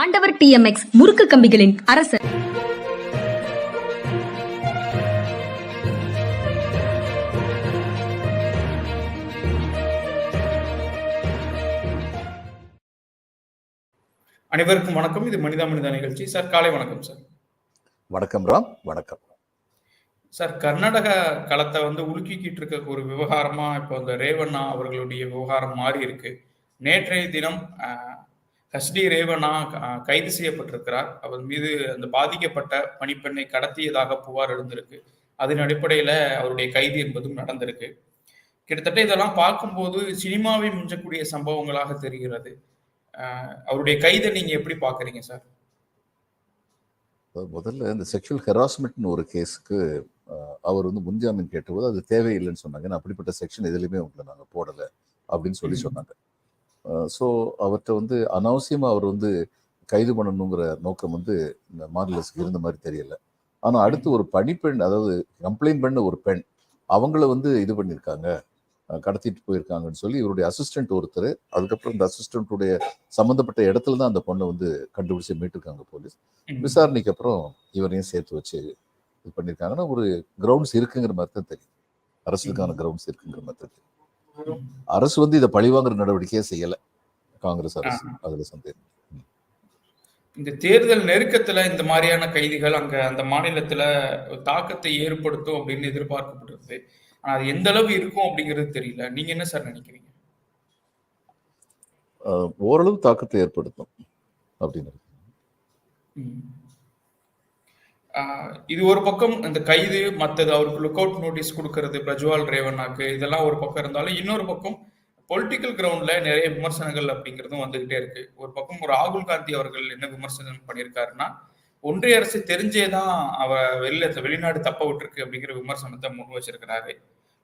ஆண்டவர் டிஎம்எக்ஸ் முறுக்கு கம்பிகளின் அரசர். அனைவருக்கும் வணக்கம். இது மனிதா மனிதா நிகழ்ச்சி. சார் காலை வணக்கம் சார். வணக்கம் ராம். வணக்கம். சார் கர்நாடக களத்தை வந்து உலுக்கிக்கிட்டு இருக்க ஒரு விவகாரமா இப்போ இந்த ரேவண்ணா அவர்களுடைய விவகாரம் மாறி இருக்கு நேற்றைய தினம் ரேவண்ணா அஹ், கைது செய்யப்பட்டிருக்கிறார். அவர் மீது அந்த பாதிக்கப்பட்ட பணிப்பெண்ணை கடத்தியதாக புகார் எழுந்திருக்கு. அதன் அடிப்படையில அவருடைய கைது என்பதும் நடந்திருக்கு. கிட்டத்தட்ட இதெல்லாம் பார்க்கும்போது சினிமாவை மிஞ்சக்கூடிய சம்பவங்களாக தெரிகிறது. அவருடைய கைதை நீங்க எப்படி பாக்குறீங்க சார்? முதல்ல இந்த செக்ஷுவல் ஹெராஸ்மெண்ட்னு ஒரு கேஸுக்கு அவர் வந்து முன்ஜாமீன் கேட்டபோது அது தேவையில்லைன்னு சொன்னாங்க. ஏன்னா அப்படிப்பட்ட செக்ஷன் எதுலையுமே உங்களை நாங்கள் போடலை அப்படின்னு சொல்லி. சொன்னாங்க. ஸோ அவர்கிட்ட வந்து அனாவசியமாக அவர் வந்து கைது பண்ணணுங்கிற நோக்கம் வந்து இந்த மாநிலத்துக்கு இருந்த மாதிரி தெரியல. ஆனால் அடுத்து ஒரு பணிப்பெண் அதாவது கம்ப்ளைண்ட் பண்ண ஒரு பெண் அவங்கள வந்து இது பண்ணியிருக்காங்க. கடத்திட்டு போயிருக்காங்கன்னு சொல்லி இவருடைய அசிஸ்டன்ட் ஒருத்தர் அதுக்கப்புறம் இந்த அசிஸ்டன்ட்டுடைய சம்மந்தப்பட்ட இடத்துல தான் அந்த பொண்ணை வந்து கண்டுபிடிச்சு மீட்டிருக்காங்க போலீஸ். விசாரணைக்கு அப்புறம் இவரையும் சேர்த்து வச்சு இது பண்ணியிருக்காங்கன்னா ஒரு கிரவுண்ட்ஸ் இருக்குங்கிற மாதிரி தான் தெரியும். அரசுக்கான கிரவுண்ட்ஸ் இருக்குங்கிற மாதிரி தான் தெரியும். அரசு வந்து இதை பழிவாங்குற நடவடிக்கையே செய்யல. காங்கிரஸ் அரசு. அதுல சந்தேகம். இந்த தேர்தல் நெருக்கத்துல இந்த மாதிரியான கைதிகள் அங்க அந்த மாநிலத்துல தாக்கத்தை ஏற்படுத்தும் அப்படின்னு எதிர்பார்க்கப்படுறது ஆனா அது எந்த அளவு இருக்கும் அப்படிங்கிறது தெரியல. நீங்க என்ன சார் நினைக்கிறீங்க? ஓரளவு தாக்கத்தை ஏற்படுத்தும் அப்படின்னு. இது ஒரு பக்கம் இந்த கைது மற்றது அவருக்கு லுக் அவுட் நோட்டீஸ் கொடுக்கறது பிரஜ்வால் ரேவண்ணாக்கு இதெல்லாம் ஒரு பக்கம் இருந்தாலும் இன்னொரு பக்கம் பொலிட்டிக்கல் கிரவுண்ட்ல நிறைய விமர்சனங்கள் அப்படிங்கிறதும் வந்துகிட்டே இருக்கு. ஒரு பக்கம் ஒரு ராகுல் காந்தி அவர்கள் என்ன விமர்சனம் பண்ணியிருக்காருன்னா ஒன்றிய அரசு தெரிஞ்சே தான் அவ வெளில வெளிநாடு தப்ப விட்டுருக்கு அப்படிங்கிற விமர்சனத்தை முன் வச்சிருக்கிறாரு.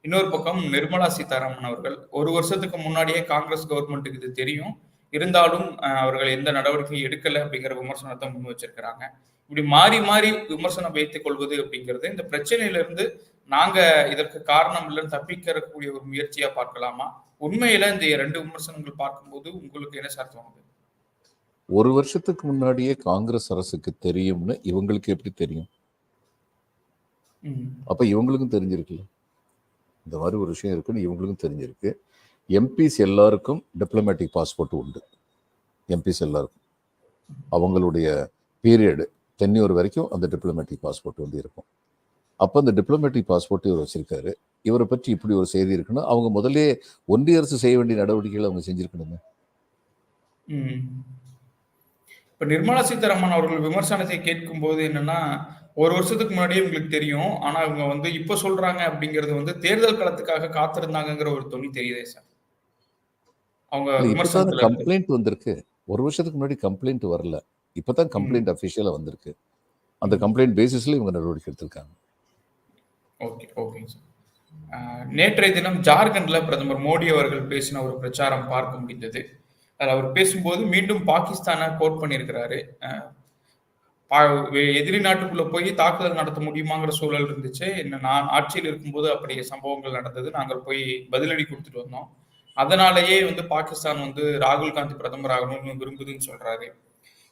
இன்னொரு பக்கம் நிர்மலா சீதாராமன் அவர்கள் ஒரு வருஷத்துக்கு முன்னாடியே காங்கிரஸ் கவர்மெண்ட்டுக்கு இது தெரியும். இருந்தாலும் அவர்கள் எந்த நடவடிக்கையும் எடுக்கல அப்படிங்கிற விமர்சனத்தை முன் வச்சிருக்கிறாங்க. இப்படி மாறி மாறி விமர்சனம் வைத்துக் கொள்வது அப்படிங்கிறது இந்த பிரச்சனையில இருந்து நாங்க இதற்கு காரணம் இல்லைன்னு தப்பிக்கிறக்கூடிய ஒரு முயற்சியா பார்க்கலாமா? உண்மையில இந்த ரெண்டு விமர்சனங்கள் பார்க்கும்போது உங்களுக்கு என்ன சார் தோணுது? ஒரு வருஷத்துக்கு முன்னாடியே காங்கிரஸ் அரசுக்கு தெரியும்னு இவங்களுக்கு எப்படி தெரியும்? அப்ப இவங்களுக்கும் தெரிஞ்சிருக்குல்ல. இந்த மாதிரி ஒரு விஷயம் இருக்குன்னு இவங்களுக்கும் தெரிஞ்சிருக்கு. எம்பிஸ் எல்லாருக்கும் டிப்ளமேட்டிக் பாஸ்போர்ட் உண்டு. எம்பிஸ் எல்லாருக்கும். அவங்களுடைய பீரியடு தென்னியூர் வரைக்கும் அந்த டிப்ளமேட்டிக் பாஸ்போர்ட் வந்து இருக்கும். அப்போ அந்த டிப்ளமேட்டிக் பாஸ்போர்ட் இவர் வச்சிருக்காரு. இவரை பற்றி இப்படி ஒரு செய்தி இருக்குன்னா அவங்க முதலே ஒன்றிய அரசு செய்ய வேண்டிய நடவடிக்கைகளை அவங்க செஞ்சிருக்கணுமே. இப்போ இப்ப நிர்மலா சீதாராமன் அவர்கள் விமர்சனத்தை கேட்கும் போது என்னன்னா ஒரு வருஷத்துக்கு முன்னாடியே உங்களுக்கு தெரியும். ஆனா இவங்க வந்து இப்ப சொல்றாங்க அப்படிங்கிறது வந்து தேர்தல் களத்துக்காக காத்திருந்தாங்கங்கிற ஒரு தொழில் தெரியுதே சார். அவங்க. கம்ப்ளைண்ட் வந்திருக்கு. ஒரு வருஷத்துக்கு முன்னாடி கம்ப்ளைண்ட் வரல. இப்பதான் கம்ப்ளைண்ட் அஃபிஷியலா வந்திருக்கு. அந்த கம்ப்ளைண்ட் பேசிஸ்ல இவங்க நடவடிக்கை எடுத்திருக்காங்க. ஓகே ஓகேங்க சார். நேற்றைய தினம் ஜார்க்கண்ட்ல பிரதமர் மோடி அவர்கள் பேசின ஒரு பிரச்சாரம் பார்க்க முடிந்தது. அதில் அவர் பேசும்போது மீண்டும் பாகிஸ்தானை கோட் பண்ணியிருக்கிறாரு. எதிரி நாட்டுக்குள்ள போய் தாக்குதல் நடத்த முடியுமாங்கிற சூழல் இருந்துச்சு. என்ன நான் ஆட்சியில் இருக்கும்போது அப்படி சம்பவங்கள் நடந்தது. நாங்கள் போய் பதிலடி கொடுத்துட்டு வந்தோம். அதனாலேயே வந்து பாகிஸ்தான் வந்து ராகுல் காந்தி பிரதமர் ஆகணும்னு விரும்புதுன்னு சொல்றாரு.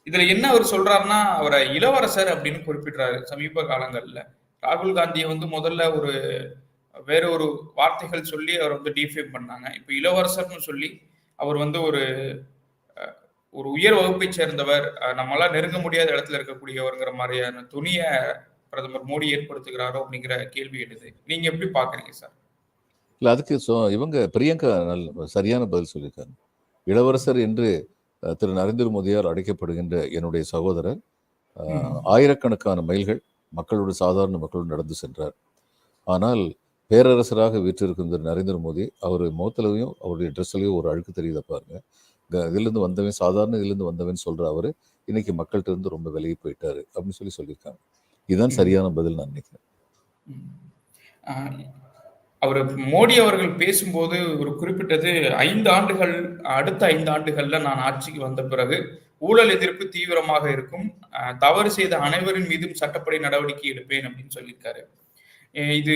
இதுல என்ன அவர் சொல்றாருன்னா அவரை இளவரசர் அப்படின்னு குறிப்பிடுறாரு. சமீப காலங்கள்ல ராகுல் காந்தியை வந்து முதல்ல ஒரு வேற ஒரு வார்த்தைகள் சொல்லி அவர் வந்து டிஃபேம் பண்ணாங்க. இப்போ இளவரசர்னு சொல்லி அவர் வந்து ஒரு ஒரு உயர் வகுப்பை சேர்ந்தவர். அஹ், நம்மளால நெருங்க முடியாத இடத்துல இருக்கக்கூடியவருங்கிற மாதிரியான துணியை பிரதமர் மோடி ஏற்படுத்துகிறாரோ அப்படிங்கிற கேள்வி எழுது. நீங்க எப்படி பாக்குறீங்க சார்? இல்ல அதுக்கு சொ- இவங்க பிரியங்கா நல்ல சரியான பதில் சொல்லியிருக்காங்க. இளவரசர் என்று திரு நரேந்திர மோடியார் அழைக்கப்படுகின்ற என்னுடைய சகோதரர். ஆயிரக்கணக்கான மைல்கள் மக்களோடு சாதாரண மக்களோடு நடந்து சென்றார். ஆனால் பேரரசராக வீற்றிருக்கும் திரு நரேந்திர மோடி அவர் முகத்திலையும் அவருடைய ட்ரெஸ்லையும் ஒரு அழுக்கு தெரியுத பாருங்க. இதிலிருந்து வந்தவன் சாதாரண இதிலிருந்து வந்தவன் சொல்ற அவரு இன்னைக்கு மக்கள்கிட்ட இருந்து ரொம்ப விலகி போயிட்டாரு அப்படின்னு சொல்லி சொல்லியிருக்காங்க. இதுதான். சரியான பதில் நான் நினைக்கிறேன். அவர் மோடி அவர்கள் பேசும்போது ஒரு குறிப்பிட்டது ஐந்து ஆண்டுகள் அடுத்த ஐந்து ஆண்டுகள்ல நான் ஆட்சிக்கு வந்த பிறகு ஊழல் எதிர்ப்பு தீவிரமாக இருக்கும். தவறு செய்த அனைவரின் மீதும் சட்டப்படி நடவடிக்கை எடுப்பேன் அப்படின்னு சொல்லியிருக்காரு. இது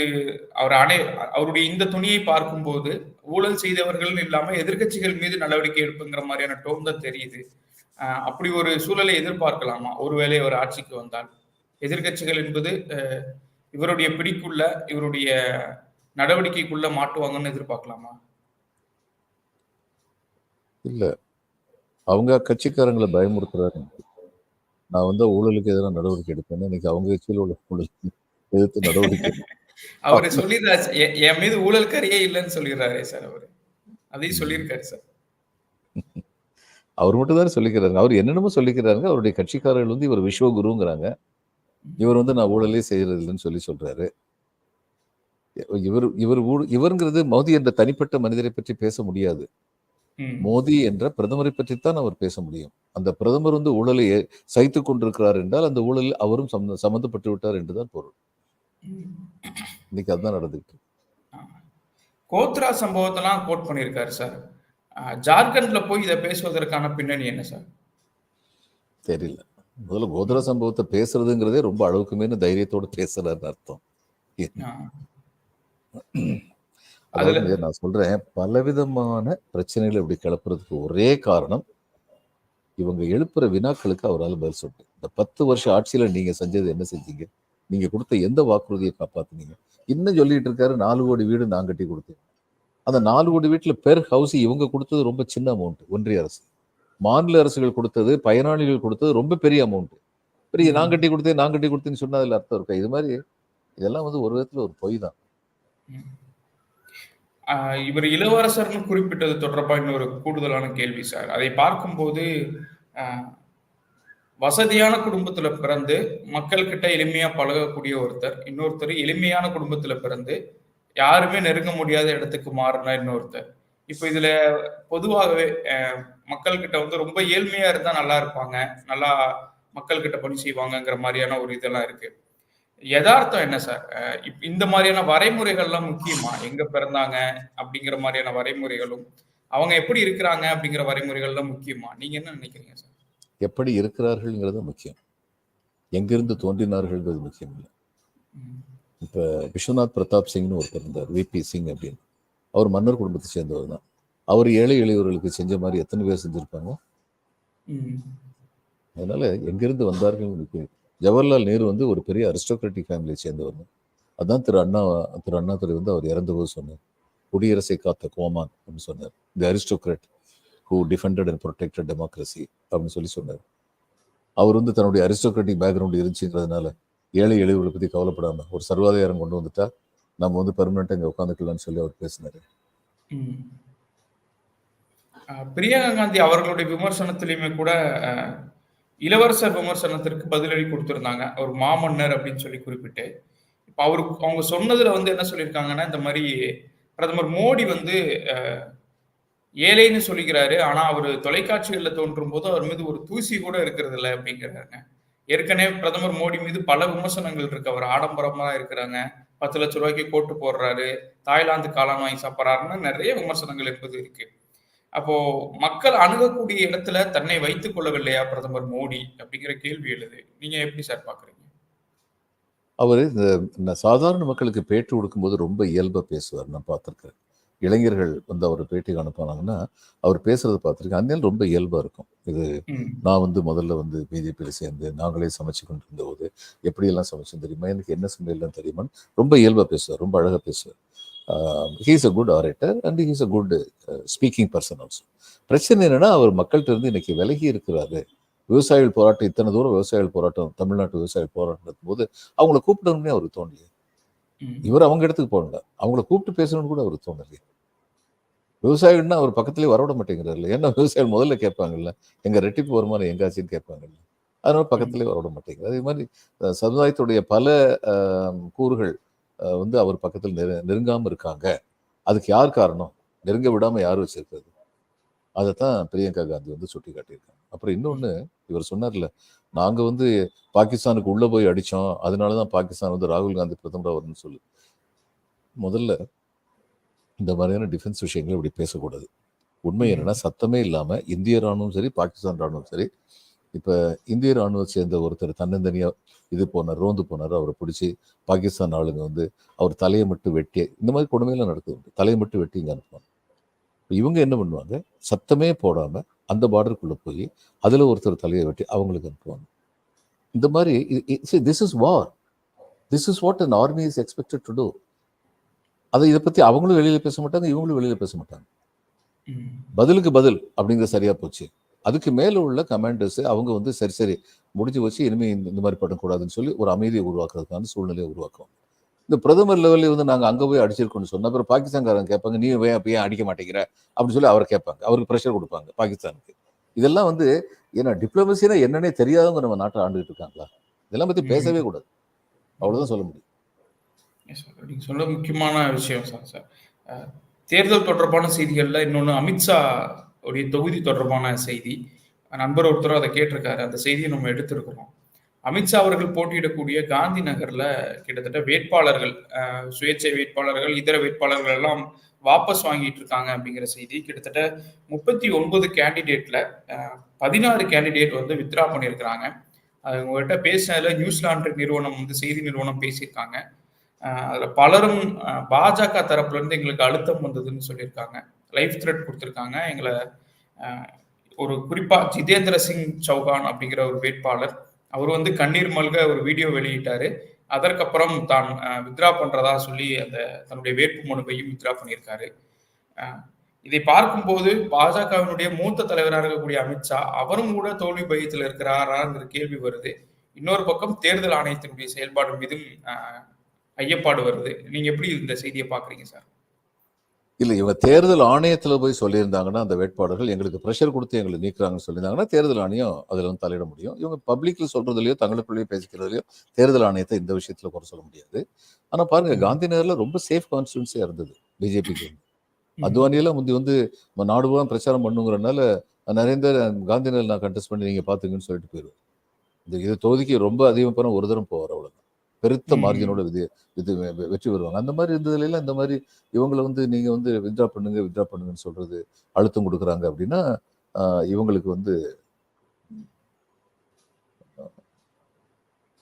அவர் அனை அவருடைய இந்த துணியை பார்க்கும்போது ஊழல் செய்தவர்கள் இல்லாம எதிர்க்கட்சிகள் மீது நடவடிக்கை எடுப்புங்கிற மாதிரியான டோன் தான் தெரியுது. அப்படி ஒரு சூழலை எதிர்பார்க்கலாமா? ஒருவேளை அவர் ஆட்சிக்கு வந்தால். எதிர்க்கட்சிகள் என்பது இவருடைய பிடிக்குள்ள இவருடைய நடவடிக்கைக்குள்ள மாட்டுவாங்கன்னு எதிர்பார்க்கலாமா? இல்ல. அவங்க கட்சிக்காரங்களை பயமுறுத்துறாரு நான் வந்து ஊழலுக்கு எதிராக நடவடிக்கை எடுப்பேன் இன்னைக்கு அவங்க கட்சியில் உள்ள ஊழல் எதிர்த்து நடவடிக்கை. அவரு சொல்லிடுறாரு. என் மீது ஊழல் கரையே இல்லைன்னு சொல்லிடுறாரே சார் அவரு. அதையும் சொல்லியிருக்காரு சார். அவர் மட்டும் தானே சொல்லிக்கிறாங்க அவர் என்னென்னமோ சொல்லிக்கிறாங்க அவருடைய கட்சிக்காரர்கள் வந்து இவர் விஸ்வகுருங்கிறாங்க. இவர் வந்து நான் ஊழலே செய்யறது இல்லைன்னு சொல்லி சொல்றாரு. இவர் இவர் இவருங்கிறது மோடி என்ற தனிப்பட்ட மனிதரை பற்றி பேச முடியாது. ம். மோடி என்ற பிரதமரை பற்றித்தான் அவர் பேச முடியும். அந்த பிரதமர் வந்து ஊழலை சகித்துக் கொண்டிருக்கிறார் என்றால் அந்த ஊழலில் அவரும் சம்ம- சம்மந்தப்பட்டு விட்டார் என்றுதான் பொருள். இன்னைக்கு அதுதான் நடந்துகிட்டு இருக்கு. கோத்ரா சம்பவத்தெல்லாம் கோட் பண்ணியிருக்காரு சார். ஜார்க்கண்ட்ல போய் இதை பேசுவதற்கான பின்னணி என்ன சார்? தெரியல. முதல்ல கோதரா சம்பவத்தை பேசுறதுங்கிறதே ரொம்ப அளவுக்கு மேல தைரியத்தோட பேசுறாருன்னு அர்த்தம். அதாவது நான் சொல்றேன். பலவிதமான பிரச்சனைகளை இப்படி கிளப்புறதுக்கு ஒரே காரணம் இவங்க எழுப்புற வினாக்களுக்கு அவரால் பதில் சொல்லிட்டு இந்த பத்து வருஷம் ஆட்சியில நீங்க செஞ்சது என்ன செஞ்சீங்க? நீங்க கொடுத்த எந்த வாக்குறுதியை காப்பாத்துனீங்க? இன்னும் சொல்லிட்டு இருக்காரு நாலு கோடி வீடு நான் கட்டி கொடுத்தேன். அந்த நாலு கோடி வீட்டுல பெர் ஹவுஸ் இவங்க கொடுத்தது ரொம்ப சின்ன அமௌண்ட் ஒன்றிய அரசு. மாநில அரசுகள் கொடுத்தது பயனாளிகள் கொடுத்தது ரொம்ப பெரிய அமௌண்ட் பெரிய நான் கட்டி கொடுத்தேன் நான் கட்டி கொடுத்தேன்னு சொன்னா அதுல அர்த்தம் இருக்கா? இது மாதிரி இதெல்லாம் வந்து ஒரு விதத்துல ஒரு பொய் தான். இவர் இளவரசர்னு குறிப்பிட்டது தொடர்பாக இன்னொரு கூடுதலான கேள்வி சார். அதை பார்க்கும்போது வசதியான குடும்பத்துல பிறந்து மக்கள் கிட்ட எளிமையா பழகக்கூடிய ஒருத்தர் இன்னொருத்தர் எளிமையான குடும்பத்துல பிறந்து யாருமே நெருங்க முடியாத இடத்துக்கு மாறினா இன்னொருத்தர். இப்போ இதுல பொதுவாகவே மக்கள்கிட்ட மக்கள் கிட்ட வந்து ரொம்ப ஏழ்மையா இருந்தா நல்லா இருப்பாங்க நல்லா மக்கள் கிட்ட பணி செய்வாங்கங்கிற மாதிரியான ஒரு இதெல்லாம் இருக்கு. யதார்த்தம் என்ன சார்? இந்த மாதிரியான வரைமுறைகள்லாம் முக்கியமா? எங்க பிறந்தாங்க அப்படிங்கிற மாதிரியான வரைமுறைகளும் அவங்க எப்படி இருக்கிறாங்க அப்படிங்கிற வரைமுறைகள்லாம் முக்கியமா? நீங்க என்ன நினைக்கிறீங்க சார்? எப்படி இருக்கிறார்கள்ங்கிறது முக்கியம். எங்கிருந்து தோன்றினார்கள்ங்கிறது முக்கியம் இல்லை. இப்போ விஸ்வநாத் பிரதாப் சிங்னு ஒருத்தர் இருந்தார் விபி சிங் அப்படின்னு. அவர் மன்னர் குடும்பத்தை சேர்ந்தவர் தான். அவர் ஏழை எளியவர்களுக்கு செஞ்ச மாதிரி எத்தனை பேர் செஞ்சிருப்பாங்க. அதனால எங்கிருந்து வந்தார்கள் முக்கியம் ஜவஹர்லால் நேரு வந்து ஒரு பெரிய அரிஸ்டோக்ராட்டிக் ஃபேமிலியை சேர்ந்தவர். அதான் திரு அண்ணா திரு அண்ணாதுரை வந்து அவர் இறந்தபோது சொன்னார். குடியரசை காத்த கோமான் அப்படின்னு சொன்னார். The aristocrat who defended and protected democracy அப்படின்னு சொல்லி சொன்னார். அவர் வந்து தன்னுடைய அரிஸ்டோக்ராட்டிக் பேக்ரவுண்ட் இருந்துச்சுங்கிறதுனால ஏழை எளியவர்களை பற்றி கவலைப்படாம ஒரு சர்வாதிகாரம் கொண்டு வந்துட்டா நம்ம வந்து பெர்மனெண்ட்டாக இங்கே உட்காந்துக்கலாம்னு சொல்லி அவர் பேசினார். பிரியங்கா காந்தி அவர்களுடைய விமர்சனத்திலையுமே கூட இளவரசர் விமர்சனத்திற்கு பதிலடி கொடுத்திருந்தாங்க. ஒரு மாமன்னர் அப்படின்னு சொல்லி குறிப்பிட்டு. இப்போ அவருக்கு அவங்க சொன்னதுல வந்து என்ன சொல்லியிருக்காங்கன்னா இந்த மாதிரி பிரதமர் மோடி வந்து ஏழைன்னு சொல்லிக்கிறாரு. ஆனா அவர் தொலைக்காட்சிகளில் தோன்றும் போது அவர் மீது ஒரு தூசி கூட இருக்கிறது இல்லை அப்படிங்கிறாங்க ஏற்கனவே பிரதமர் மோடி மீது பல விமர்சனங்கள் இருக்கு. அவர் ஆடம்பரமா இருக்கிறாங்க. பத்து லட்ச ரூபாய்க்கு கோட்டு போடுறாரு. தாய்லாந்து காளான் வாங்கி சாப்பிட்றாருன்னு நிறைய விமர்சனங்கள் என்பது இருக்கு. அப்போ மக்கள் அணுகக்கூடிய இடத்துல தன்னை வைத்துக் கொள்ளவில்லையா பிரதமர் மோடி அப்படிங்கிற கேள்வி எழுது. நீங்க எப்படி சார் பாக்குறீங்க அவர் இந்த சாதாரண மக்களுக்கு பேட்டி கொடுக்கும்போது ரொம்ப இயல்பாக பேசுவார். நான் பார்த்துருக்கேன் இளைஞர்கள் வந்து அவர் பேட்டிக்கு அனுப்புனாங்கன்னா அவர் பேசுறத பார்த்துருக்கேன். அந்நியல் ரொம்ப இயல்பாக இருக்கும். இது நான் வந்து முதல்ல வந்து பிஜேபியில் சேர்ந்து நாங்களே சமைச்சு கொண்டு இருந்தபோது எப்படியெல்லாம் சமைச்சோம் தெரியுமா? எனக்கு என்ன சமையல்லாம் தெரியுமான்னு ரொம்ப இயல்பாக பேசுவார். ரொம்ப அழகாக பேசுவார். He's a good orator and he's a good speaking person also பிரச்சனை என்னன்னா அவர் மக்கள்கிட்ட இருந்து இன்னைக்கு விலகி இருக்கிறாரு. விவசாயிகள் போராட்டம் இத்தனை தூரம் விவசாயிகள் போராட்டம் தமிழ்நாட்டு விவசாயிகள் போராட்டம் நடக்கும்போது அவங்கள கூப்பிடணும்னே அவருக்கு தோணலையே. இவர் அவங்க இடத்துக்கு போகல அவங்கள கூப்பிட்டு பேசணும்னு கூட அவருக்கு தோணலையே. விவசாயிகள்னா அவர் பக்கத்துலேயே வரவிட மாட்டேங்கிறாருல்ல. ஏன்னா விவசாயிகள் முதல்ல கேட்பாங்கல்ல எங்க ரெட்டிப்பு வருமானம் எங்காச்சின்னு கேட்பாங்கல்ல. அதனால பக்கத்துலேயே வரவிட மாட்டேங்கிறார். அதே மாதிரி சமுதாயத்துடைய பல கூறுகள் வந்து அவர் பக்கத்தில் நெரு நெருங்காம இருக்காங்க. அதுக்கு யார் காரணம்? நெருங்க விடாம யார் வச்சிருக்கிறது? அதைத்தான் பிரியங்கா காந்தி வந்து சுட்டி காட்டியிருக்காங்க அப்புறம் இன்னொன்னு இவர் சொன்னார்ல நாங்க வந்து பாகிஸ்தானுக்கு உள்ள போய் அடிச்சோம் அதனாலதான் பாகிஸ்தான் வந்து ராகுல் காந்தி பிரதமரா வரும்னு சொல்லு. முதல்ல இந்த மாதிரியான டிஃபென்ஸ் விஷயங்களை இப்படி பேசக்கூடாது. உண்மை என்னன்னா சத்தமே இல்லாம இந்திய ராணுவம் சரி பாகிஸ்தான் ராணுவம் சரி இப்ப இந்திய ராணுவத்தை சேர்ந்த ஒருத்தர் தன்னந்தனியா இது போனார் ரோந்து போனார். அவரை பிடிச்சி பாகிஸ்தான் ஆளுங்க வந்து அவர் தலையை மட்டும் வெட்டி இந்த மாதிரி கொடுமையெல்லாம் நடக்குது. தலையை மட்டும் வெட்டி இங்க அனுப்புவாங்க. இப்ப இவங்க என்ன பண்ணுவாங்க? சத்தமே போடாம அந்த பார்டருக்குள்ளே போய் அதில் ஒருத்தர் தலையை வெட்டி அவங்களுக்கு அனுப்புவாங்க. இந்த மாதிரி this is war this is what an army is expected to do அதை இதை பற்றி அவங்களும் வெளியில் பேச மாட்டாங்க இவங்களும் வெளியில் பேச மாட்டாங்க. பதிலுக்கு பதில் அப்படிங்கிறது சரியா போச்சு. அதுக்கு மேல உள்ள கமாண்டர்ஸ் அவங்க வந்து சரி சரி முடிஞ்சு வச்சு இனிமே இந்த இந்த மாதிரி பண்ணக்கூடாதுன்னு சொல்லி ஒரு அமைதியை உருவாக்குறதுக்கான சூழ்நிலையை உருவாக்குவாங்க. இந்த பிரதமர் லெவலில் வந்து நாங்க அங்க போய் அடிச்சிருக்கோம்னு சொன்னா அப்புறம் பாகிஸ்தான்காரங்க கேட்பாங்க நீ ஏன் அப்ப ஏன் அடிக்க மாட்டேங்கிற? அப்படின்னு சொல்லி அவர் கேட்பாங்க. அவருக்கு ப்ரெஷர் கொடுப்பாங்க பாகிஸ்தானுக்கு. இதெல்லாம் வந்து ஏன்னா டிப்ளமசினா என்னன்னே தெரியாதவங்க நம்ம நாட்டை ஆண்டுகிட்டு இருக்காங்களா? இதெல்லாம் பத்தி பேசவே கூடாது. அவ்வளவுதான் சொல்ல முடியும். சொல்ற முக்கியமான விஷயம் சார் சார் தேர்தல் தொடர்பான செய்திகள்ல இன்னொன்று அமித்ஷா உடைய தொகுதி தொடர்பான செய்தி. நண்பர் ஒருத்தர் அதை கேட்டிருக்காரு. அந்த செய்தியை நம்ம எடுத்திருக்கிறோம். அமித்ஷா அவர்கள் போட்டியிடக்கூடிய காந்தி நகர்ல கிட்டத்தட்ட வேட்பாளர்கள் சுயேட்சை வேட்பாளர்கள் இதர வேட்பாளர்கள் எல்லாம் வாபஸ் வாங்கிட்டு இருக்காங்க அப்படிங்கிற செய்தி. கிட்டத்தட்ட முப்பத்தி ஒன்பது கேண்டிடேட்ல பதினாறு கேண்டிடேட் வந்து வித்ரா பண்ணியிருக்கிறாங்க. அது உங்ககிட்ட பேசினதுல நியூசிலாண்டு நிறுவனம் வந்து செய்தி நிறுவனம் பேசியிருக்காங்க. அதுல பலரும் பாஜக தரப்புல இருந்து எங்களுக்கு அழுத்தம் வந்ததுன்னு சொல்லியிருக்காங்க. லைஃப் த்ரெட் கொடுத்துருக்காங்க. எங்களை ஒரு குறிப்பாக ஜிதேந்திர சிங் சௌகான் அப்படிங்கிற ஒரு வேட்பாளர். அவர் வந்து கண்ணீர் மல்க ஒரு வீடியோ வெளியிட்டாரு. அதற்கப்புறம் தான் வித்ரா பண்ணுறதா சொல்லி அந்த தன்னுடைய வேட்பு மனுவையும் வித்ரா பண்ணியிருக்காரு. இதை பார்க்கும்போது பாஜகவினுடைய மூத்த தலைவராக இருக்கக்கூடிய அமித்ஷா அவரும் கூட தோல்வி பயத்தில் இருக்கிறாராங்கிற கேள்வி வருது. இன்னொரு பக்கம் தேர்தல் ஆணையத்தினுடைய செயல்பாடு மீதும் ஐயப்பாடு வருது. நீங்க எப்படி இந்த செய்தியை பாக்குறீங்க சார்? இல்ல இவங்க தேர்தல் ஆணையத்துல போய் சொல்லியிருந்தாங்கன்னா அந்த வேட்பாளர்கள் எங்களுக்கு ப்ரெஷர் கொடுத்து எங்களை நீக்குறாங்கன்னு சொல்லியிருந்தாங்கன்னா தேர்தல் ஆணையம் அதுல வந்து தலையிட முடியும். இவங்க பப்ளிக்ல சொல்றதுலயோ தங்களுக்குள்ளேயோ பேசிக்கிறதுலயோ தேர்தல் ஆணையத்தை இந்த விஷயத்துல குறை சொல்ல முடியாது. ஆனா பாருங்க ம். காந்தி நகர்ல ரொம்ப சேஃப் கான்ஸ்டியூன்சியா இருந்தது பிஜேபிக்கு. அத்வானியெல்லாம் முந்தி வந்து நாடு பூரா பிரச்சாரம் பண்ணுங்கிறனால நரேந்தர் காந்தி நகர் நான் கண்டெஸ்ட் பண்ணி நீங்க பாத்துங்கன்னு சொல்லிட்டு போயிடுவேன் இந்த இது தொகுதிக்கு ரொம்ப அதிகம் போன ஒரு தரம் போவார் பெருத்த. மார்ஜினோட விதி இது வெற்றி வருவாங்க அந்த மாதிரி இருந்ததுல எல்லாம் இந்த மாதிரி இவங்களை வந்து நீங்க வந்து வித்ரா பண்ணுங்க வித்ரா பண்ணுங்கன்னு சொல்றது அழுத்தம் கொடுக்குறாங்க அப்படின்னா இவங்களுக்கு வந்து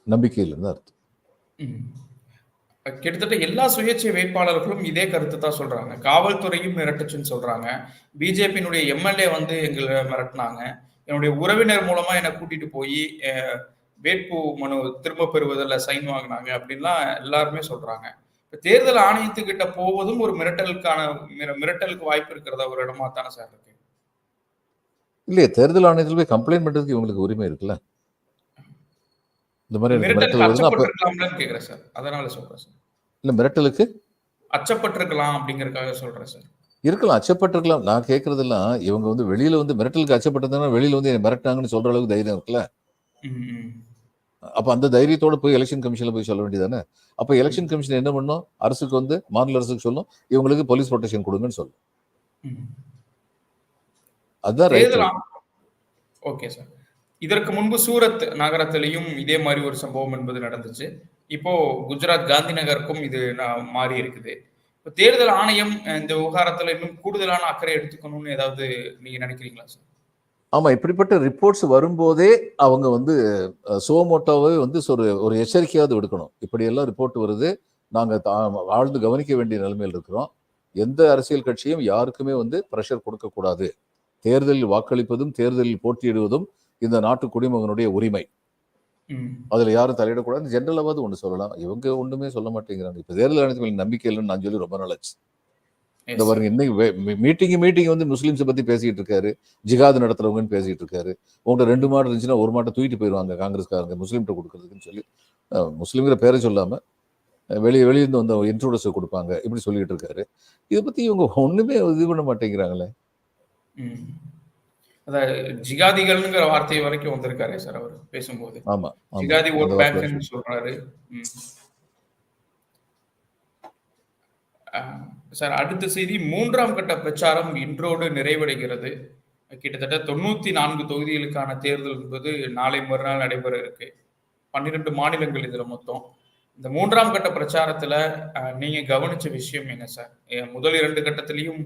நம்பிக்கை இல்லைன்னு அர்த்தம். கிட்டத்தட்ட எல்லா சுயேட்சை வேட்பாளர்களும் இதே கருத்து தான் சொல்றாங்க. காவல்துறையும் மிரட்டுச்சுன்னு சொல்றாங்க. பிஜேபியினுடைய எம்எல்ஏ வந்து எங்களை மிரட்டினாங்க. என்னுடைய உறவினர் மூலமா என்னை கூட்டிட்டு போய் வேட்பு மனு திரும்ப பெறுவதில் சைன் வாங்கினாங்க அப்படின்லாம் எல்லாருமே சொல்றாங்க. இப்ப தேர்தல் ஆணையத்துக்கிட்ட போவதும் ஒரு மிரட்டலுக்கான மிர- மிரட்டலுக்கு வாய்ப்பு இருக்கிறதா ஒரு இடமா தானே சார் இருக்கு? இல்லையே தேர்தல் ஆணையத்தில் போய் கம்ப்ளைண்ட் பண்றதுக்கு இவங்களுக்கு உரிமை இருக்குல்ல? இந்த மாதிரி மிரட்டல் கேக்குறேன் சார். அதனால சொல்றேன் சார். இல்ல மிரட்டலுக்கு? அச்சப்பட்டிருக்கலாம் அப்படிங்கறதுக்காக சொல்றேன் சார். இருக்கலாம் அச்சப்பட்டிருக்கலாம். நான் கேட்கறதெல்லாம் இவங்க வந்து வெளியில வந்து மிரட்டலுக்கு அச்சப்பட்டிருந்தாங்கன்னா வெளியில வந்து என்னை மிரட்டாங்கன்னு சொல்ற அளவுக்கு தைரியம் இருக்குல்ல. அப்ப அந்த தைரியத்தோட போய் எலெக்ஷன் கமிஷன்ல போய் சொல்ல வேண்டியதானே அப்ப எலெக்ஷன் கமிஷன் என்ன பண்ணும்? அரசுக்கு வந்து மாநில அரசுக்கு சொல்லும் இவங்களுக்கு போலீஸ் ப்ரொடெக்ஷன் கொடுங்கன்னு சொல்லும். அதுதான் ரைட் ஓகே சார் இதற்கு முன்பு சூரத் நகரத்திலையும் இதே மாதிரி ஒரு சம்பவம் என்பது நடந்துச்சு. இப்போ குஜராத் காந்தி நகருக்கும் இது மாறி இருக்குது. இப்போ தேர்தல் ஆணையம் இந்த விவகாரத்துல இன்னும் கூடுதலான அக்கறை எடுத்துக்கணும்னு ஏதாவது நீங்க நினைக்கிறீங்களா சார் ஆமா இப்படிப்பட்ட ரிப்போர்ட்ஸ் வரும்போதே அவங்க வந்து அஹ், சுவமோட்டோவை வந்து ஒரு ஒரு எச்சரிக்கையாவது விடுக்கணும். இப்படியெல்லாம் ரிப்போர்ட் வருது. நாங்க தா- ஆழ்ந்து கவனிக்க வேண்டிய நிலைமையில் இருக்கிறோம். எந்த அரசியல் கட்சியும் யாருக்குமே வந்து ப்ரெஷர் கொடுக்கக்கூடாது தேர்தலில் வாக்களிப்பதும் தேர்தலில் போட்டியிடுவதும் இந்த நாட்டு குடிமகனுடைய உரிமை. அதுல யாரும் தலையிடக்கூடாது. ஜென்ரலாவது ஒன்று சொல்லலாம். இவங்க ஒண்ணுமே சொல்ல மாட்டேங்கிறாங்க. இப்ப தேர்தல் ஆணையத்து மேல நம்பிக்கை இல்லைன்னு நான் சொல்லி ரொம்ப நாளாச்சு. இந்த பாருங்க இன்னைக்கு மீட்டிங் மீட்டிங் வந்து முஸ்லீம்ஸை பத்தி பேசிட்டு இருக்காரு ஜிகாது நடத்துறவங்கன்னு பேசிட்டு இருக்காரு. உங்கள்கிட்ட ரெண்டு மாடு இருந்துச்சுன்னா ஒரு மாட்டை தூக்கிட்டு போயிடுவாங்க காங்கிரஸ்காரங்க முஸ்லீம்கிட்ட கொடுக்கறதுக்குன்னு சொல்லி. அஹ், முஸ்லீம்ங்கிற பேரை சொல்லாம வெளியே வெளியிருந்து வந்த இன்ட்ரோடஸ் கொடுப்பாங்க இப்படி சொல்லிட்டு இருக்காரு. இதை பத்தி இவங்க ஒண்ணுமே இது பண்ண மாட்டேங்கிறாங்களே. அதாவது ஜிகாதிகள்ங்கிற வார்த்தை வரைக்கும் வந்திருக்காரு சார் அவர் பேசும்போது. ஆமா ஜிகாதி ஓட் பேங்க்னு சொல்றாரு. சார் அடுத்த செய்தி மூன்றாம் கட்ட பிரச்சாரம் இன்றோடு நிறைவடைகிறது. கிட்டத்தட்ட தொண்ணூத்தி நான்கு தொகுதிகளுக்கான தேர்தல் என்பது நாளை மறுநாள் நடைபெற இருக்கு. பன்னிரெண்டு மாநிலங்கள் இதுல மொத்தம். இந்த மூன்றாம் கட்ட பிரச்சாரத்துல நீங்க கவனிச்ச விஷயம் என்ன சார்? முதல் இரண்டு கட்டத்திலையும்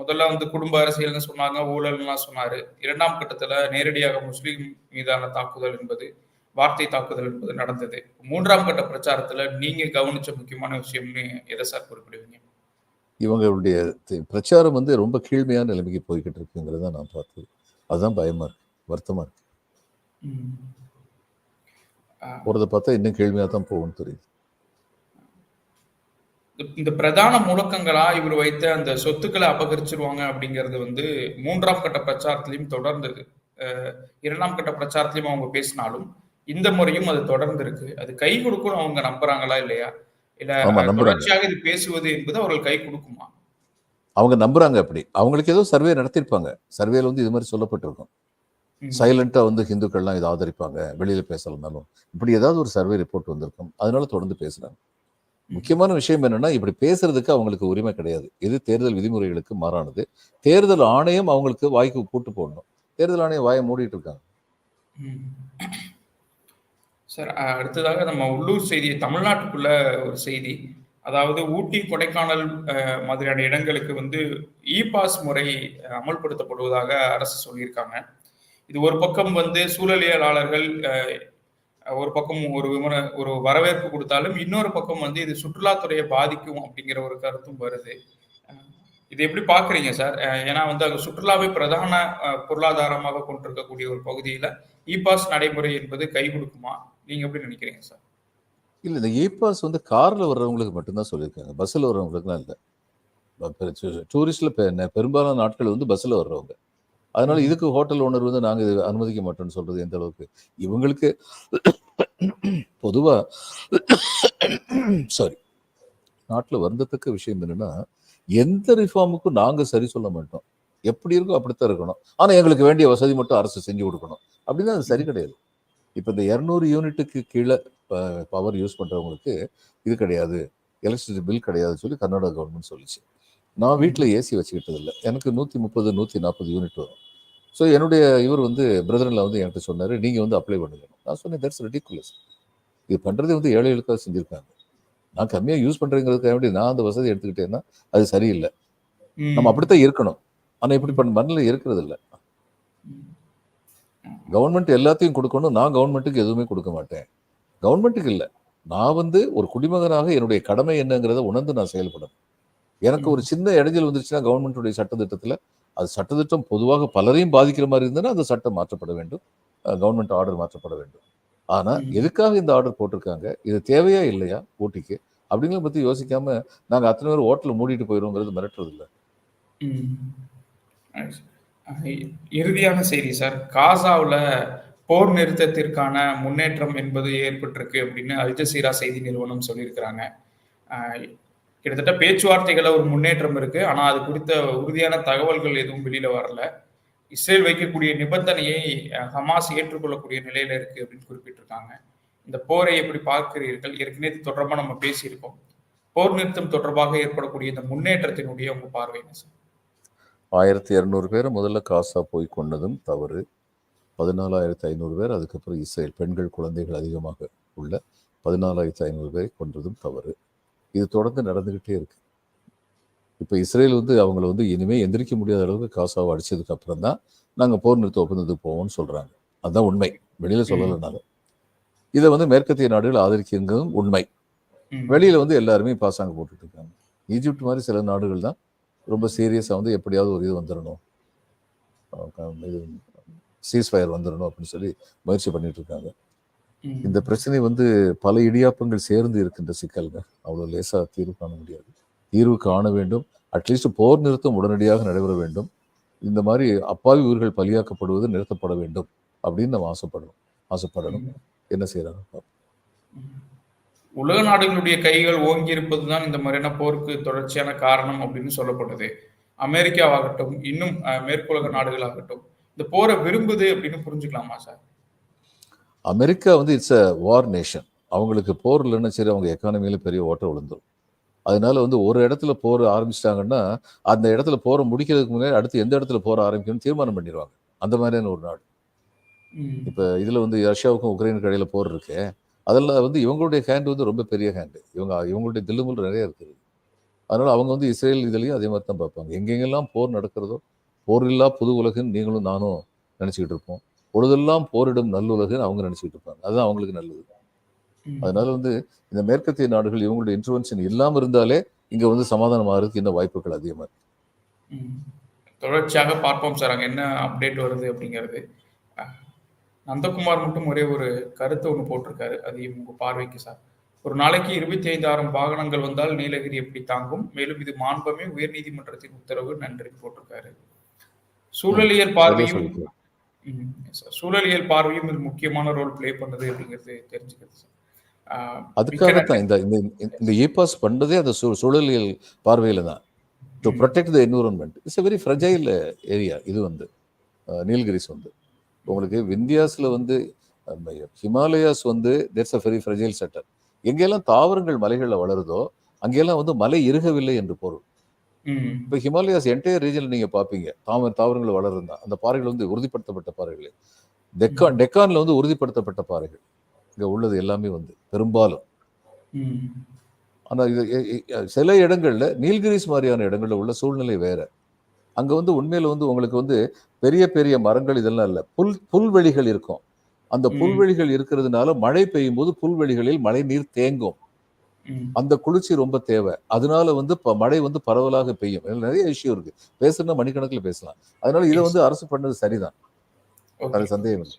முதல்ல வந்து குடும்ப அரசியல்னு சொன்னாங்க ஊழல்லாம் சொன்னாரு. இரண்டாம் கட்டத்துல நேரடியாக முஸ்லீம் மீதான தாக்குதல் என்பது வார்த்தை தாக்குதல் என்பது நடந்தது. மூன்றாம் கட்ட பிரச்சாரத்துல நீங்க கவனிச்ச முக்கியமான விஷயம்னு எதை சார் குறிப்பிடுவீங்க? இவங்களுடைய பிரச்சாரம் வந்து ரொம்ப கீழ்மையான நிலைமைக்கு போய்கிட்டு இருக்குங்கிறத நான் பார்த்தது அதுதான் பயமா இருக்கு வருத்தமா இருக்கு. போறதை பார்த்தா இன்னும் கேள்வியா தான் போகும்னு தெரியுது. இந்த- பிரதான முழக்கங்களா இவர் வைத்த அந்த சொத்துக்களை அபகரிச்சிருவாங்க அப்படிங்கிறது வந்து மூன்றாம் கட்ட பிரச்சாரத்திலையும் தொடர்ந்தது. இரண்டாம் கட்ட பிரச்சாரத்திலையும் அவங்க பேசினாலும் இந்த முறையும் அது தொடர்ந்து இருக்கு. அது கை கொடுக்கும் அவங்க நம்புறாங்களா இல்லையா? இல்ல. தொடர்ச்சியாக இது பேசுவது என்பது அவர்கள் கை கொடுக்குமா? அவங்க நம்புறாங்க அப்படி. அவங்களுக்கு ஏதோ சர்வே நடத்திருப்பாங்க சர்வேல வந்து இது மாதிரி சொல்லப்பட்டிருக்கும். சைலண்டா வந்து ஹிந்துக்கள்லாம் இதை ஆதரிப்பாங்க. வெளியில பேசலனாலும். இப்படி ஏதாவது ஒரு சர்வே ரிப்போர்ட் வந்திருக்கும். அதனால தொடர்ந்து பேசுறாங்க. முக்கியமான விஷயம் என்னன்னா இப்படி பேசுறதுக்கு அவங்களுக்கு உரிமை கிடையாது. இது தேர்தல் விதிமுறைகளுக்கு மாறானது. தேர்தல் ஆணையம் அவங்களுக்கு வாய்க்கு கூட்டு போடணும். தேர்தல் ஆணையம் வாயை மூடிட்டு இருக்காங்க. சார் அடுத்ததாக நம்ம உள்ளூர் செய்தி தமிழ்நாட்டுக்குள்ள ஒரு செய்தி. அதாவது ஊட்டி கொடைக்கானல் மாதிரியான இடங்களுக்கு வந்து இ பாஸ் முறை அமல்படுத்தப்படுவதாக அரசு சொல்லியிருக்காங்க. இது ஒரு பக்கம் வந்து சூழலியலாளர்கள் ஒரு பக்கம் ஒரு விமர ஒரு வரவேற்பு கொடுத்தாலும் இன்னொரு பக்கம் வந்து இது சுற்றுலாத்துறையை பாதிக்கும் அப்படிங்கிற ஒரு கருத்தும் வருது. இது எப்படி பாக்குறீங்க சார்? ஏன்னா வந்து அது சுற்றுலாவை பிரதான பொருளாதாரமாக கொண்டிருக்கக்கூடிய ஒரு பகுதியில இ பாஸ் நடைமுறை என்பது கை கொடுக்குமா? நீங்க எப்படி நினைக்கிறீங்க சார்? இல்ல இந்த இ பாஸ் வந்து கார்ல வர்றவங்களுக்கு மட்டும்தான் சொல்லியிருக்காங்க. பஸ்ஸில் வர்றவங்களுக்குலாம் இல்லை. டூரிஸ்ட்ல பெரும்பாலான நாட்கள் வந்து பஸ்ஸில் வர்றவங்க. அதனால இதுக்கு ஹோட்டல் ஓனர் வந்து நாங்க இது அனுமதிக்க மாட்டோம்னு சொல்றது எந்த அளவுக்கு? இவங்களுக்கு பொதுவா சாரி நாட்டில் வருந்தத்தக்க விஷயம் என்னன்னா எந்த ரிஃபார்முக்கும் நாங்கள் சரி சொல்ல மாட்டோம். எப்படி இருக்கோ அப்படித்தான் இருக்கணும். ஆனால் எங்களுக்கு வேண்டிய வசதி மட்டும் அரசு செஞ்சு கொடுக்கணும். அப்படின்னா அது சரி கிடையாது. இப்போ இந்த இரநூறு யூனிட்டுக்கு கீழே பவர் யூஸ் பண்ணுறவங்களுக்கு இது கிடையாது. எலக்ட்ரிசிட்டி பில் கிடையாதுன்னு சொல்லி கர்நாடகா கவர்மெண்ட் சொல்லிச்சு. நான் வீட்டில் ஏசி வச்சுக்கிட்டது இல்லை. எனக்கு நூற்றி முப்பது நூற்றி நாற்பது யூனிட் வரும். ஸோ என்னுடைய இவர் வந்து பிரதரில் வந்து என்கிட்ட சொன்னார் நீங்கள் வந்து அப்ளை பண்ணுங்க நான் சொன்னேன் தட்ஸ் ரெடிகுலஸ் இது பண்ணுறதே வந்து ஏழைகளுக்காக செஞ்சுருக்காங்க. நான் கம்மியாக யூஸ் பண்ணுறேங்கிறதுக்காக வேண்டி நான் அந்த வசதி எடுத்துக்கிட்டேன்னா அது சரியில்லை. நம்ம அப்படித்தான் இருக்கணும். ஆனால் இப்படி பண்ண மண்ணில் இருக்கிறது இல்லை. கவர்மெண்ட் எல்லாத்தையும் கொடுக்கணும் நான் கவர்மெண்ட்டுக்கு எதுவுமே கொடுக்க மாட்டேன். கவர்மெண்ட்டுக்கு இல்லை. நான் வந்து ஒரு குடிமகனாக என்னுடைய கடமை என்னங்கிறத உணர்ந்து நான் செயல்படணும். எனக்கு ஒரு சின்ன இடைஞ்சல் வந்துருச்சுன்னா கவர்மெண்ட்டுடைய சட்டத்திட்டத்தில் அது சட்டத்திட்டம் பொதுவாக பலரையும் பாதிக்கிற மாதிரி இருந்ததுன்னா அந்த சட்டம் மாற்றப்பட வேண்டும். கவர்மெண்ட் ஆர்டர் மாற்றப்பட வேண்டும். ஆனா ம். எதுக்காக இந்த ஆர்டர் போட்டிருக்காங்க? இது தேவையா இல்லையா ஊட்டிக்கு? அப்படிங்கிறத பத்தி யோசிக்காம நாங்க அத்தனை பேர் ஹோட்டல் மூடிட்டு போயிடுவோங்கிறது மிரட்டுறது இல்லை. இறுதியான செய்தி சார். காசாவுல போர் நிறுத்தத்திற்கான முன்னேற்றம் என்பது ஏற்பட்டிருக்கு அப்படின்னு அல் ஜசீரா செய்தி நிறுவனம் சொல்லியிருக்கிறாங்க. கிட்டத்தட்ட பேச்சுவார்த்தைகள ஒரு முன்னேற்றம் இருக்கு. ஆனா அது குறித்த உறுதியான தகவல்கள் எதுவும் வெளியில வரல. இஸ்ரேல் வைக்கக்கூடிய நிபந்தனையை ஹமாஸ் ஏற்றுக்கொள்ளக்கூடிய நிலையில இருக்கு அப்படின்னு குறிப்பிட்டிருக்காங்க. இந்த போரை எப்படி பார்க்கிறீர்கள்? ஏற்கனவே தொடர்பாக தொடர்பா நம்ம பேசியிருக்கோம். போர் நிறுத்தம் தொடர்பாக ஏற்படக்கூடிய இந்த முன்னேற்றத்தினுடைய உங்க பார்வை என்ன சார்? ஆயிரத்தி இரநூறு பேரை முதல்ல காசா போய் கொண்டதும் தவறு. பதினாலாயிரத்தி ஐநூறு பேர் அதுக்கப்புறம் இஸ்ரேல் பெண்கள் குழந்தைகள் அதிகமாக உள்ள பதினாலாயிரத்தி ஐநூறு பேரை கொன்றதும் தவறு. இது தொடர்ந்து நடந்துகிட்டே இருக்கு. இப்போ இஸ்ரேல் வந்து அவங்கள வந்து இனிமே எந்திரிக்க முடியாத அளவுக்கு காசாவை அடிச்சதுக்கு அப்புறம் தான் நாங்கள் போர் நிறுத்த ஒப்பந்தத்துக்கு போவோம்னு சொல்றாங்க. அதுதான் உண்மை. வெளியில சொல்லலை நாங்கள் இதை வந்து மேற்கத்திய நாடுகள் ஆதரிக்கிறதும் உண்மை. வெளியில வந்து எல்லாருமே பாசாங்க போட்டுட்டு இருக்காங்க. ஈஜிப்ட் மாதிரி சில நாடுகள் தான் ரொம்ப சீரியஸாக வந்து எப்படியாவது ஒரு இது வந்துடணும் இது சீஸ் ஃபயர் வந்துடணும் அப்படின்னு சொல்லி முயற்சி பண்ணிட்டு இருக்காங்க. இந்த பிரச்சனை வந்து பல இடியாப்பங்கள் சேர்ந்து இருக்கின்ற சிக்கல்ங்க அவ்வளோ லேசாக தீர்வு காண முடியாது. தீர்வு காண வேண்டும். அட்லீஸ்ட் போர் நிறுத்தம் உடனடியாக நடைபெற வேண்டும். இந்த மாதிரி அப்பாவி உயிர்கள் பலியாக்கப்படுவது நிறுத்தப்பட வேண்டும். அப்படின்னு நம்ம ஆசைப்படணும் ஆசைப்படணும். என்ன செய்யறாங்க? உலக நாடுகளுடைய கைகள் ஓங்கி இருப்பதுதான் இந்த மாதிரியான போருக்கு தொடர்ச்சியான காரணம் அப்படின்னு சொல்லப்படுது அமெரிக்காவாகட்டும் இன்னும் மேற்குலக நாடுகளாகட்டும் இந்த போரை விரும்புது அப்படின்னு புரிஞ்சுக்கலாமா சார்? அமெரிக்கா வந்து இட்ஸ் அ வார் நேஷன் அவங்களுக்கு போர் இல்லைன்னா சரி அவங்க எக்கானமியில பெரிய ஓட்டம் விழுந்துரும். அதனால வந்து ஒரு இடத்துல போர் ஆரம்பிச்சிட்டாங்கன்னா அந்த இடத்துல போரை முடிக்கிறதுக்கு முன்னாடி அடுத்து எந்த இடத்துல போர் ஆரம்பிக்கணும்னு தீர்மானம் பண்ணிடுவாங்க. அந்த மாதிரியான ஒரு நாடு. இப்போ இதுல வந்து ரஷ்யாவுக்கும் உக்ரைனுக்கு இடையில போர் இருக்கு. அதெல்லாம் வந்து இவங்களுடைய ஹேண்ட் வந்து ரொம்ப பெரிய ஹேண்டு இவங்க இவங்களுடைய தில்லுமுல் நிறைய இருக்குது அதனால அவங்க வந்து இஸ்ரேல் இதுலயும் அதே மாதிரி தான் பார்ப்பாங்க. எங்கெங்கெல்லாம் போர் நடக்கிறதோ போர் இல்லா புது உலகுன்னு நீங்களும் நானும் நினைச்சுக்கிட்டு இருப்போம். பொழுதெல்லாம் போரிடும் நல்லுலகுன்னு அவங்க நினைச்சுக்கிட்டு இருப்பாங்க. அதுதான் அவங்களுக்கு நல்லது. அதனால வந்து இந்த மேற்கத்திய நாடுகள் இவங்களுடைய இன்டர்வென்ஷன் இல்லாம இருந்தாலே இங்க வந்து சமாதானம் ஆகிறதுக்கு இன்னும் வாய்ப்புகள் அதிகமா இருக்கு. தொடர்ச்சியாக பார்ப்போம் சார். அங்கே என்ன அப்டேட் வருது அப்படிங்கிறது. நந்தகுமார் மட்டும் ஒரே ஒரு கருத்து ஒன்று போட்டிருக்காரு. அது உங்க பார்வைக்கு சார். ஒரு நாளைக்கு இருபத்தி ஐந்தாயிரம் வாகனங்கள் வந்தால் நீலகிரி எப்படி தாங்கும்? மேலும் இது மாண்பமே உயர்நீதிமன்றத்தின் உத்தரவு. நன்றி போட்டிருக்காரு. சூழலியல் பார்வையும். சூழலியல் பார்வையும் இது முக்கியமான ரோல் ப்ளே பண்ணுது அப்படிங்கிறது தெரிஞ்சுக்கிறது சார். அதுக்காகத்தான் இந்த இந்த இந்த இ பாஸ் பண்ணதே அந்த சூழலியல் பார்வையில தான். To protect the environment it's a very fragile area இது வந்து நீல்கிரிஸ் வந்து. உங்களுக்கு விந்தியாஸ்ல வந்து ஹிமாலயாஸ் வந்து that's a very fragile sector எங்கெல்லாம் தாவரங்கள் மலைகளில் வளருதோ அங்கெல்லாம் வந்து மலை இருகவில்லை என்று பொருள். இப்போ ஹிமாலயாஸ் என்டையர் ரீஜனில் நீங்கள் பார்ப்பீங்க தாமர தாவரங்கள் வளருந்தா அந்த பாறைகள் வந்து உறுதிப்படுத்தப்பட்ட பாறைகள். டெக்கான் டெக்கான்ல வந்து உறுதிப்படுத்தப்பட்ட பாறைகள். இங்கே உள்ளது எல்லாமே வந்து பெரும்பாலும். ஆனால் இது சில இடங்கள்ல நீல்கிரிஸ் மாதிரியான இடங்கள்ல உள்ள சூழ்நிலை வேற. அங்க வந்து உண்மையில வந்து உங்களுக்கு வந்து பெரிய பெரிய மரங்கள் இதெல்லாம் இல்லை. புல் புல்வெளிகள் இருக்கும். அந்த. புல்வெளிகள் இருக்கிறதுனால மழை பெய்யும் போது புல்வெளிகளில் மழை நீர் தேங்கும். அந்த குளிர்ச்சி ரொம்ப தேவை. அதனால வந்து மழை வந்து பரவலாக பெய்யும். நிறைய இஷ்யூ இருக்கு. பேசுனா மணிக்கணக்கில் பேசலாம். அதனால இதை. வந்து அரசு பண்ணது சரிதான். அது சந்தேகம் இல்லை.